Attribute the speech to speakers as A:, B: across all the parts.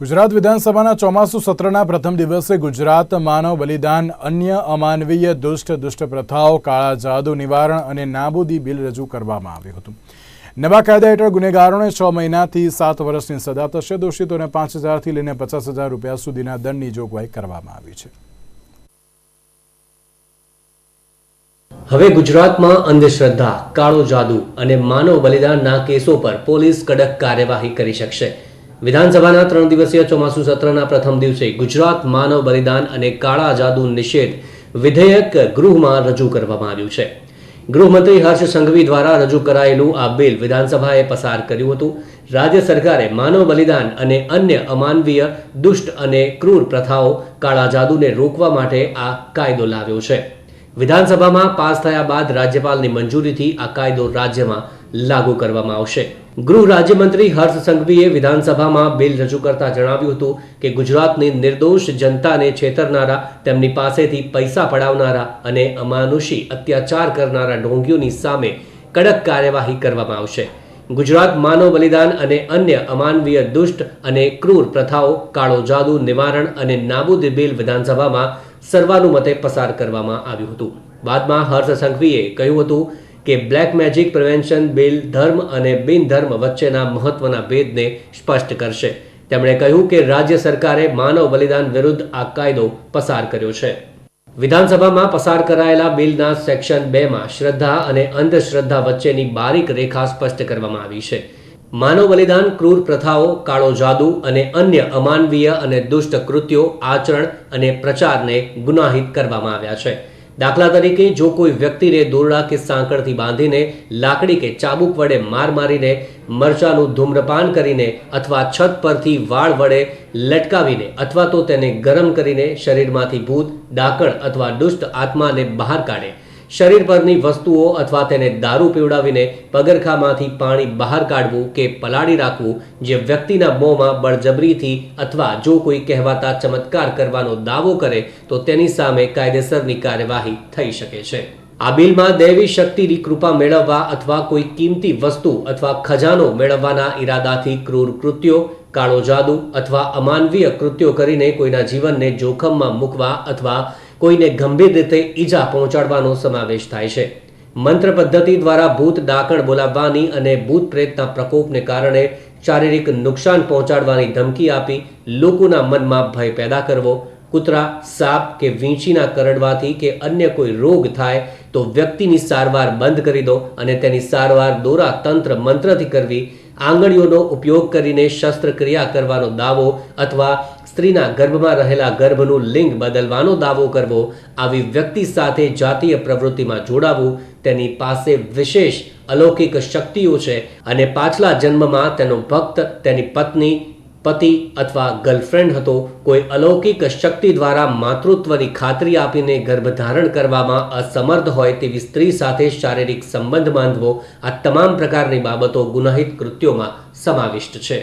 A: ગુજરાત વિધાનસભાના ચોમાસુ સત્રના પ્રથમ દિવસે ગુજરાત માનવ બલિદાન અન્ય અમાનવીય દુષ્ટ દુષ્ટ પ્રથાઓ કાળા જાદુ નિવારણ અને નાબૂદી બિલ રજૂ કરવામાં આવ્યું હતું. નવા કાયદા હેઠળ ગુનેગારોને છ મહિનાથી સાત વર્ષની સજા થશે. દોષિતોને પાંચ હજારથી લઈને પચાસ હજાર રૂપિયા સુધીના દંડની જોગવાઈ કરવામાં આવી છે.
B: હવે ગુજરાતમાં અંધશ્રદ્ધા, કાળો જાદુ અને માનવ બલિદાનના કેસો પર પોલીસ કડક કાર્યવાહી કરી શકશે. વિધાનસભાના ત્રણ દિવસીય ચોમાસુ સત્રના પ્રથમ દિવસે ગુજરાત માનવ બલિદાન અને કાળા જાદુ નિષેધ વિધેયક ગૃહમાં રજૂ કરવામાં આવ્યું છે. ગૃહમંત્રી હર્ષ સંઘવી દ્વારા રજૂ કરાયેલું આ બિલ વિધાનસભાએ પસાર કર્યું હતું. રાજ્ય સરકારે માનવ બલિદાન અને અન્ય અમાનવીય, દુષ્ટ અને ક્રૂર પ્રથાઓ કાળા જાદુને રોકવા માટે આ કાયદો લાવ્યો છે. વિધાનસભામાં પાસ થયા બાદ રાજ્યપાલની મંજૂરીથી આ કાયદો રાજ્યમાં લાગુ કરવામાં આવશે. ગૃહ રાજ્યમંત્રી હર્ષ સંઘવીએ વિધાનસભામાં બિલ રજૂ કરતા જણાવ્યું હતું કે ગુજરાતની નિર્દોષ જનતાને છેતરનારા, તેમની પાસેથી પૈસા પડાવનારા અને અમાનુષી અત્યાચાર કરનારા ઢોંગીઓની સામે કડક કાર્યવાહી કરવામાં આવશે. ગુજરાત માનવ બલિદાન અને અન્ય અમાનવીય દુષ્ટ અને ક્રૂર પ્રથાઓ, કાળો જાદુ, નિવારણ અને નાબૂદ બિલ વિધાનસભામાં સર્વાનુમતે પસાર કરવામાં આવ્યું હતું. બાદમાં હર્ષ સંઘવીએ કહ્યું હતું કે બ્લેક મેજિક પ્રિવેન્શન, બિલ, ધર્મ અને બિનધર્મ વચ્ચેના મહત્વના ભેદને સ્પષ્ટ કરશે. તેમણે કહ્યું કે રાજ્ય સરકારે માનવ બલિદાન વિરુદ્ધ આ કાયદો પસાર કર્યો છે. વિધાનસભામાં પસાર કરાયેલા બિલના સેક્શન બેમાં શ્રદ્ધા અને અંધશ્રદ્ધા વચ્ચેની બારીક રેખા સ્પષ્ટ કરવામાં આવી છે. માનવ બલિદાન, ક્રૂર પ્રથાઓ, કાળો જાદુ અને અન્ય અમાનવીય અને દુષ્ટ કૃત્યો આચરણ અને પ્રચારને ગુનાહિત કરવામાં આવ્યા છે. દાખલા તરીકે, જો કોઈ વ્યક્તિને દોરડા કે સાંકળથી બાંધીને લાકડી કે ચાબુક વડે માર મારીને મરચાનું ધૂમ્રપાન કરીને અથવા છત પરથી વાળ વડે લટકાવીને અથવા તો તેને ગરમ કરીને શરીરમાંથી ભૂત, ડાકણ અથવા દુષ્ટ આત્માને બહાર કાઢે. શરીર પરની વસ્તુઓ અથવા તેને દારૂ પીવડાવીને પગરખામાંથી પાણી બહાર કાઢવું કે પલાળી રાખવું જે વ્યક્તિના મોંમાં બળજબરીથી અથવા જો કોઈ કહેવાતા ચમત્કાર કરવાનો દાવો કરે તો તેની સામે કાયદેસરની કાર્યવાહી થઈ શકે છે. આ બિલમાં દૈવી શક્તિની કૃપા મેળવવા અથવા કોઈ કિંમતી વસ્તુ અથવા ખજાનો મેળવવાના ઈરાદાથી ક્રૂર કૃત્યો, કાળો જાદુ અથવા અમાનવીય કૃત્યો કરીને કોઈના જીવનને જોખમમાં મૂકવા અથવા કોઈને ગંભીર રીતે ઈજા પહોંચાડવાનો સમાવેશ થાય છે. મંત્ર પદ્ધતિ દ્વારા ભૂત ડાકણ બોલાવવાની અને ભૂત પ્રેતના પ્રકોપને કારણે શારીરિક નુકસાન પહોંચાડવાની ધમકી આપી લોકોના મનમાં ભય પેદા કરવો, કૂતરા, સાપ કે વીંછીના કરડવાથી કે અન્ય કોઈ રોગ થાય તો વ્યક્તિની સારવાર બંધ કરી દો અને તેની સારવાર દોરા તંત્ર મંત્રથી કરવી, આંગળીઓનો ઉપયોગ કરીને શસ્ત્રક્રિયા કરવાનો દાવો અથવા સ્ત્રીના ગર્ભમાં રહેલા ગર્ભનું લિંગ બદલવાનો દાવો કરવો, આવી વ્યક્તિ સાથે જાતીય પ્રવૃત્તિમાં જોડાવું તેની પાસે વિશેષ અલૌકિક શક્તિઓ છે અને પાછલા જન્મમાં તેનો ભક્ત, તેની પત્ની, પતિ અથવા ગર્લફ્રેન્ડ હતો. કોઈ અલૌકિક શક્તિ દ્વારા માતૃત્વની ખાતરી આપીને ગર્ભધારણ કરવામાં અસમર્થ હોય તેવી સ્ત્રી સાથે શારીરિક સંબંધ બાંધવો આ તમામ પ્રકારની બાબતો ગુનાહિત કૃત્યોમાં સમાવિષ્ટ છે.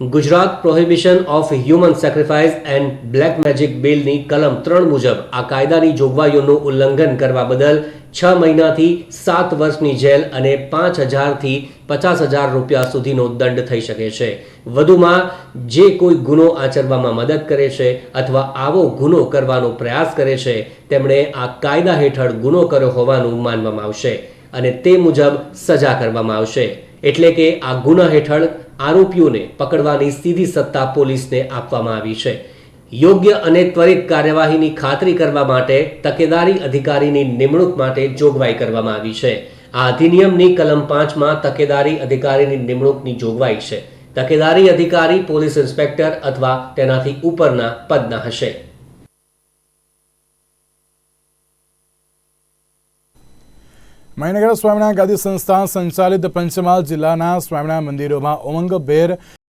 B: Gujarat prohibition of human sacrifice and black magic બિલની કલમ ત્રણ મુજબ આ કાયદાની જોગવાઈઓનું ઉલ્લંઘન કરવા બદલ છ મહિનાથી સાત વર્ષની જેલ અને પાંચ હજારથી પચાસ હજાર રૂપિયા સુધીનો દંડ થઈ શકે છે. વધુમાં, જે કોઈ ગુનો આચરવામાં મદદ કરે છે અથવા આવો ગુનો કરવાનો પ્રયાસ કરે છે, તેમણે આ કાયદા હેઠળ ગુનો કર્યો હોવાનું માનવામાં આવશે અને તે મુજબ સજા કરવામાં આવશે. એટલે કે આ ગુના હેઠળ આરોપીઓને પકડવાની સીધી સત્તા પોલીસને આપવામાં આવી છે. યોગ્ય અને ત્વરિત કાર્યવાહીની ખાતરી કરવા માટે તકેદારી અધિકારીની નિમણૂક માટે જોગવાઈ કરવામાં આવી છે. આ અધિનિયમની કલમ પાંચમાં તકેદારી અધિકારીની નિમણૂકની જોગવાઈ છે. તકેદારી અધિકારી, પોલીસ ઇન્સ્પેક્ટર અથવા તેનાથી ઉપરના પદના હશે.
A: મહીનગર સ્વામિનારાયણ ગાદી સંસ્થા સંચાલિત પંચમહાલ જિલ્લાના સ્વામિનારાયણ મંદિરોમાં ઉમંગભેર